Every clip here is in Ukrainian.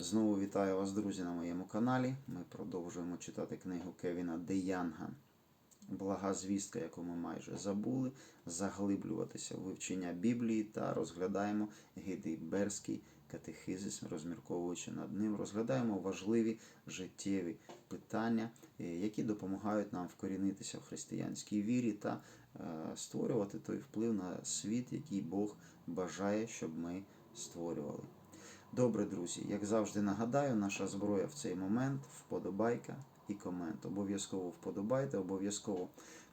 Знову вітаю вас, друзі, на моєму каналі. Ми продовжуємо читати книгу Кевіна Деянга. Блага звістка, яку ми майже забули, заглиблюватися в вивчення Біблії та розглядаємо Гейдельберзький катехизис, розмірковуючи над ним, розглядаємо важливі життєві питання, е, які допомагають нам вкорінитися в християнській вірі та е, створювати той вплив на світ, який Бог бажає, щоб ми створювали. Добре, друзі, як завжди нагадаю, наша зброя в цей момент вподобайка і комент. Обов'язково вподобайте, обов'язково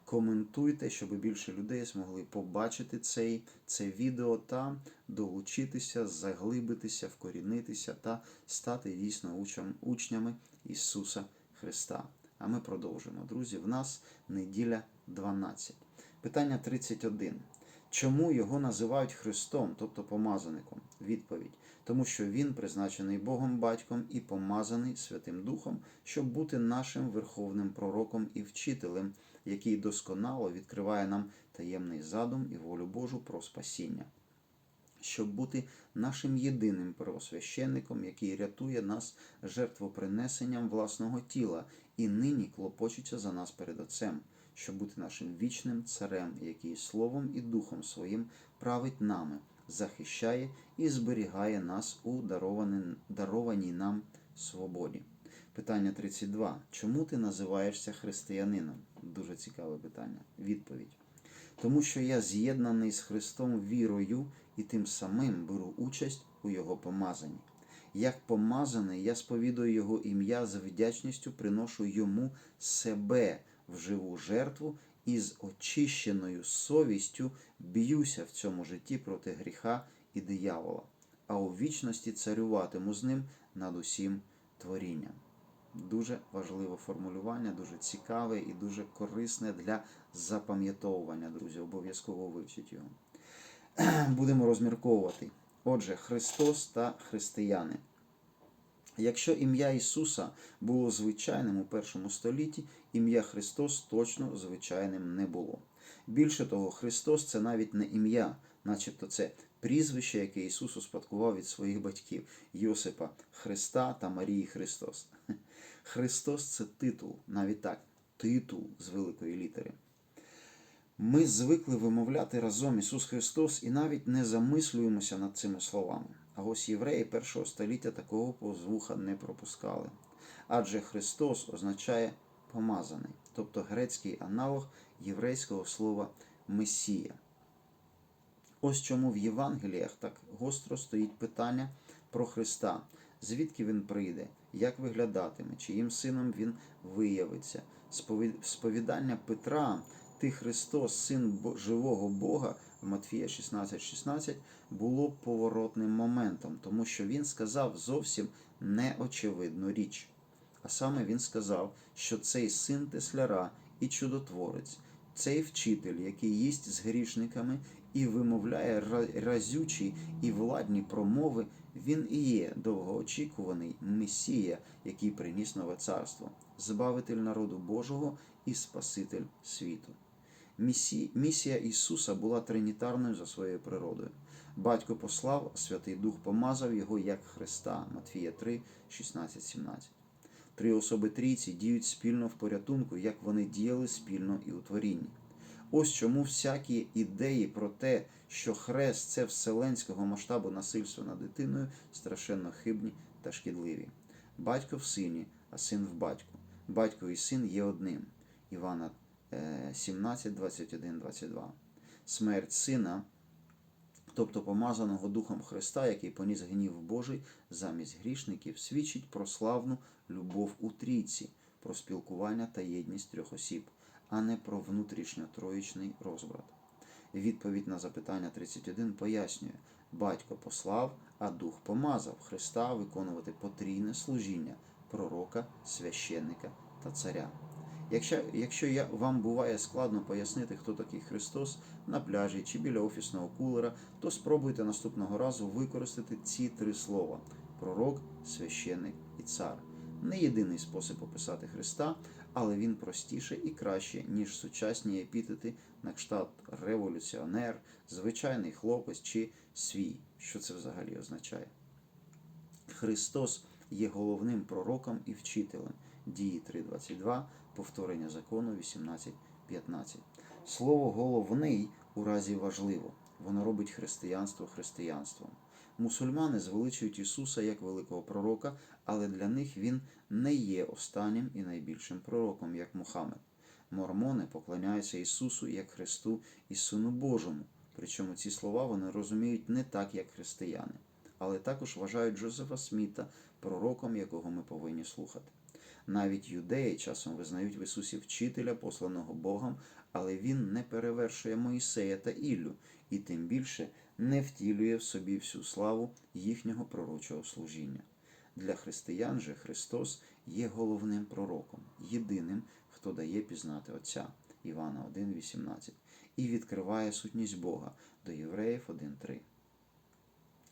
коментуйте, щоб більше людей змогли побачити цей, це відео та долучитися, заглибитися, вкорінитися та стати дійсно учням, учнями Ісуса Христа. А ми продовжуємо. Друзі, в нас неділя 12. Питання 31. Чому його називають Христом, тобто помазаником? Відповідь. Тому що він призначений Богом батьком і помазаний Святим Духом, щоб бути нашим верховним пророком і вчителем, який досконало відкриває нам таємний задум і волю Божу про спасіння. Щоб бути нашим єдиним первосвященником, який рятує нас жертвопринесенням власного тіла і нині клопочеться за нас перед Отцем, щоб бути нашим вічним царем, який словом і духом своїм править нами, захищає і зберігає нас у дарованій, нам свободі. Питання 32. Чому ти називаєшся християнином? Дуже цікаве питання. Відповідь. Тому що я з'єднаний з Христом вірою і тим самим беру участь у Його помазанні. Як помазаний, я сповідую Його ім'я з вдячністю, приношу йому себе в живу жертву і з очищеною совістю б'юся в цьому житті проти гріха і диявола, а у вічності царюватиму з ним над усім творінням. Дуже важливе формулювання, дуже цікаве і дуже корисне для запам'ятовування, друзі. Обов'язково вивчіть його. Будемо розмірковувати. Отже, Христос та християни. Якщо ім'я Ісуса було звичайним у першому столітті, ім'я Христос точно звичайним не було. Більше того, Христос це навіть не ім'я, начебто це прізвище, яке Ісус успадкував від своїх батьків Йосипа Христа та Марії Христос. Христос це титул, навіть так, титул з великої літери. Ми звикли вимовляти разом Ісус Христос і навіть не замислюємося над цими словами. А ось євреї першого століття такого повз вуха не пропускали. Адже Христос означає помазаний, тобто грецький аналог єврейського слова Месія. Ось чому в Євангеліях так гостро стоїть питання про Христа, звідки Він прийде, як виглядатиме, чиїм сином Він виявиться. Сповідання Петра, Ти Христос, Син живого Бога Матфія 16,16 16, було поворотним моментом, тому що він сказав зовсім неочевидну річ. А саме він сказав, що цей син Тесляра і чудотворець, цей вчитель, який їсть з грішниками і вимовляє разючі і владні промови, він і є довгоочікуваний Месія, який приніс нове царство, збавитель народу Божого і Спаситель світу. Місія Ісуса була тринітарною за своєю природою. Батько послав, Святий Дух помазав його як Христа. Матфія 3, 16, 17. Три особи трійці діють спільно в порятунку, як вони діяли спільно і у творінні. Ось чому всякі ідеї про те, що хрест це вселенського масштабу насильства над дитиною, страшенно хибні та шкідливі. Батько в сині, а син в батьку. Батько і син є одним. Івана 17, 21, 22. Смерть сина, тобто помазаного Духом Христа, який поніс гнів Божий замість грішників, свідчить про славну любов у трійці, про спілкування та єдність трьох осіб, а не про внутрішньотроїчний розбрат. Відповідь на запитання 31 пояснює: батько послав, а дух помазав Христа виконувати потрійне служіння пророка, священника та царя. Якщо якщо я, вам буває складно пояснити, хто такий Христос на пляжі чи біля офісного кулера, то спробуйте наступного разу використати ці три слова: пророк, священник і цар. Не єдиний спосіб описати Христа, але він простіше і краще, ніж сучасні епітети на кшталт революціонер, звичайний хлопець чи свій. Що це взагалі означає? Христос є головним пророком і вчителем. Дії 3.22, повторення закону 18.15. Слово головний у разі важливо. Воно робить християнство християнством. Мусульмани звеличують Ісуса як великого пророка, але для них він не є останнім і найбільшим пророком, як Мухаммед. Мормони поклоняються Ісусу як Христу і Сину Божому. Причому ці слова вони розуміють не так, як християни, але також вважають Джозефа Сміта пророком, якого ми повинні слухати. Навіть юдеї часом визнають в Ісусі вчителя, посланого Богом, але він не перевершує Моїсея та Іллю, і тим більше не втілює в собі всю славу їхнього пророчого служіння. Для християн же Христос є головним пророком, єдиним, хто дає пізнати Отця Івана 1,18 і відкриває сутність Бога до Євреїв 1.3.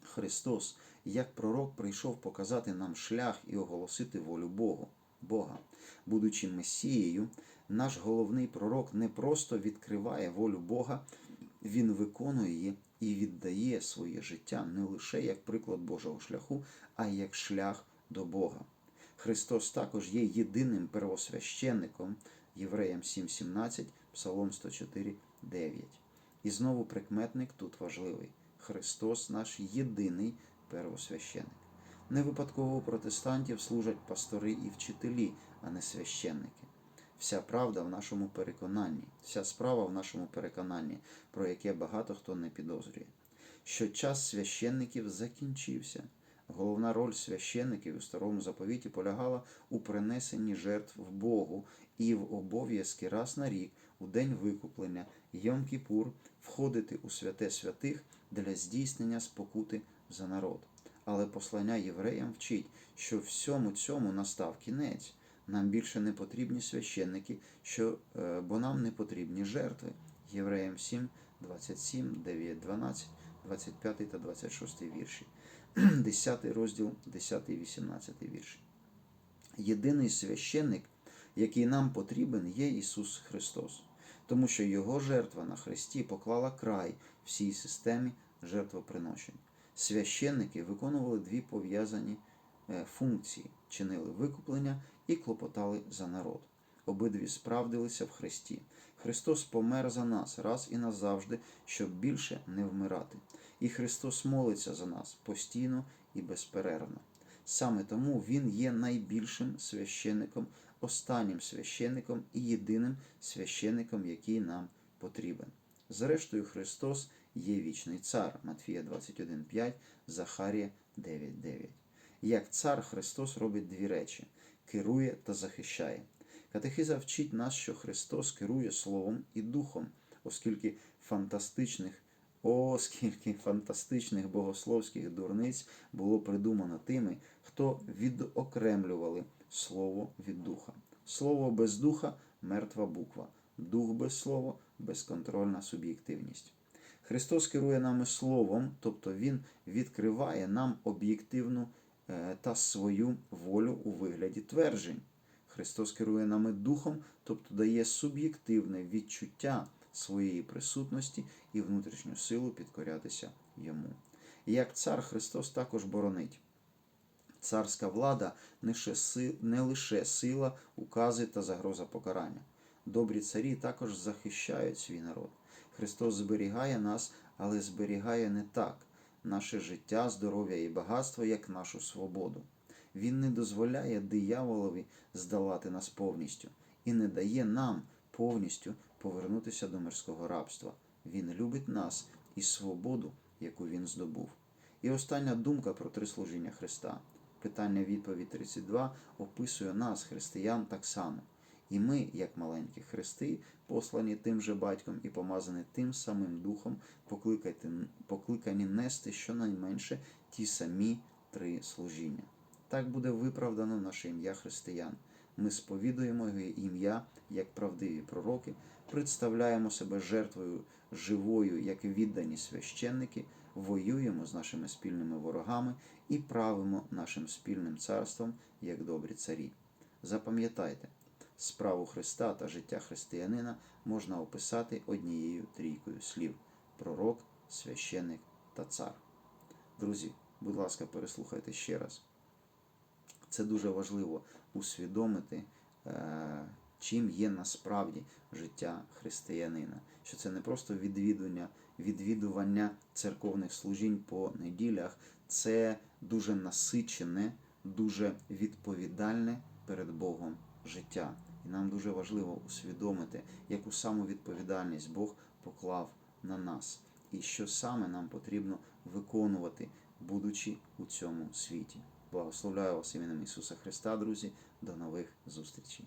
Христос, як пророк, прийшов показати нам шлях і оголосити волю Богу, Бога. Будучи Месією, наш головний пророк не просто відкриває волю Бога, він виконує її і віддає своє життя не лише як приклад Божого шляху, а й як шлях до Бога. Христос також є єдиним первосвященником Євреям 7.17, Псалом 104, 9. І знову прикметник тут важливий. Христос наш єдиний первосвященик. Не випадково протестантів служать пастори і вчителі, а не священники. Вся правда в нашому переконанні, вся справа в нашому переконанні, про яке багато хто не підозрює. Що час священників закінчився. Головна роль священників у старому заповіті полягала у принесенні жертв в Богу і в обов'язки раз на рік, у день викуплення, Йом-Кіпур, входити у святе святих для здійснення спокути за народ. Але послання євреям вчить, що всьому цьому настав кінець. Нам більше не потрібні священники, що, е, бо нам не потрібні жертви. Євреям 7, 27, 9, 12, 25 та 26 вірші. 10 розділ, 10 18 вірші. Єдиний священник, який нам потрібен, є Ісус Христос, тому що Його жертва на Христі поклала край всій системі жертвоприношень. Священники виконували дві пов'язані е, функції: чинили викуплення і клопотали за народ. Обидві справдилися в Христі. Христос помер за нас раз і назавжди, щоб більше не вмирати. І Христос молиться за нас постійно і безперервно. Саме тому Він є найбільшим священником, останнім священником і єдиним священником, який нам потрібен. Зрештою, Христос є вічний цар Матфія 21.5, Захарія 9.9. Як цар Христос робить дві речі: керує та захищає. Катехиза вчить нас, що Христос керує Словом і Духом, оскільки фантастичних, о, фантастичних богословських дурниць було придумано тими, хто відокремлювали Слово від Духа. Слово без духа мертва буква, дух без слова безконтрольна суб'єктивність. Христос керує нами Словом, тобто Він відкриває нам об'єктивну е, та свою волю у вигляді тверджень. Христос керує нами Духом, тобто дає суб'єктивне відчуття своєї присутності і внутрішню силу підкорятися йому. І як цар Христос також боронить. Царська влада не лише сила, укази та загроза покарання. Добрі царі також захищають свій народ. Христос зберігає нас, але зберігає не так наше життя, здоров'я і багатство, як нашу свободу. Він не дозволяє дияволові здолати нас повністю і не дає нам повністю повернутися до мирського рабства. Він любить нас і свободу, яку він здобув. І остання думка про три служіння Христа. Питання відповідь 32 описує нас, християн, так само. І ми, як маленькі хрести, послані тим же батьком і помазані тим самим духом, покликані нести щонайменше ті самі три служіння. Так буде виправдано наше ім'я християн. Ми сповідуємо його ім'я як правдиві пророки, представляємо себе жертвою живою, як віддані священники, воюємо з нашими спільними ворогами і правимо нашим спільним царством як добрі царі. Запам'ятайте, справу Христа та життя християнина можна описати однією трійкою слів: пророк, священник та цар. Друзі, будь ласка, переслухайте ще раз. Це дуже важливо усвідомити, е, чим є насправді життя християнина. Що це не просто відвідування, відвідування церковних служінь по неділях, це дуже насичене, дуже відповідальне перед Богом життя. І нам дуже важливо усвідомити, яку саму відповідальність Бог поклав на нас, і що саме нам потрібно виконувати, будучи у цьому світі. Благословляю вас іменем Ісуса Христа, друзі. До нових зустрічей.